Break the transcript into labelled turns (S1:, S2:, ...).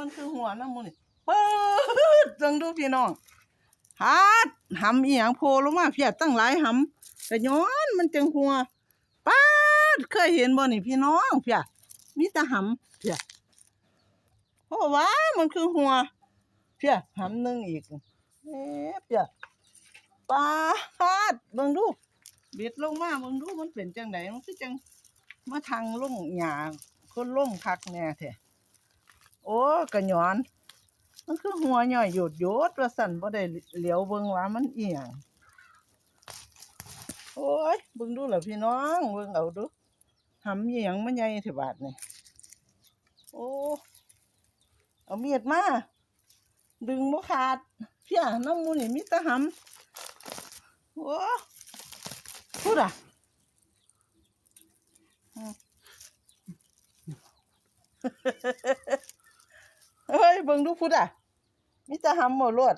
S1: มันคือหัวน้ำมูนี่เปิดจังดูพี่น้องฮัดหำอีหยังโผล่ลงมาเพียตั้งหลายหำแต่ย้อนมันจังหัวป๊าดเคยเห็นบ่นี่พี่น้องเพียมีแต่หำเพียเพราะว่ามันคือหัวเพียหำหนึ่งอีกเอ๊ะเพียป๊าดเบิ่งดูบิดลงมาเบิ่งดูมันเป็นจังไดมันคือจังมาทางลงหญ้าคนลงคักแน่แท้ โอ้กระหยอน มันคือหัวย่อยหยดโยดว่าสั่นบ่ได้เหลียวเบิ่งว่ามันเอียงโอ้ยเบิ่งดูล่ะพี่น้องเบิ่งเอาดูหำอีหยังมันใหญ่เท่บาดนี่โอ้เอามีดมาดึงบ่ขาดเพียน้ำมูนี่มีแต่หำโอ้พูดอะ เฮ้ยเบิ่งดูพุทธอะมิจะหำหมดรวด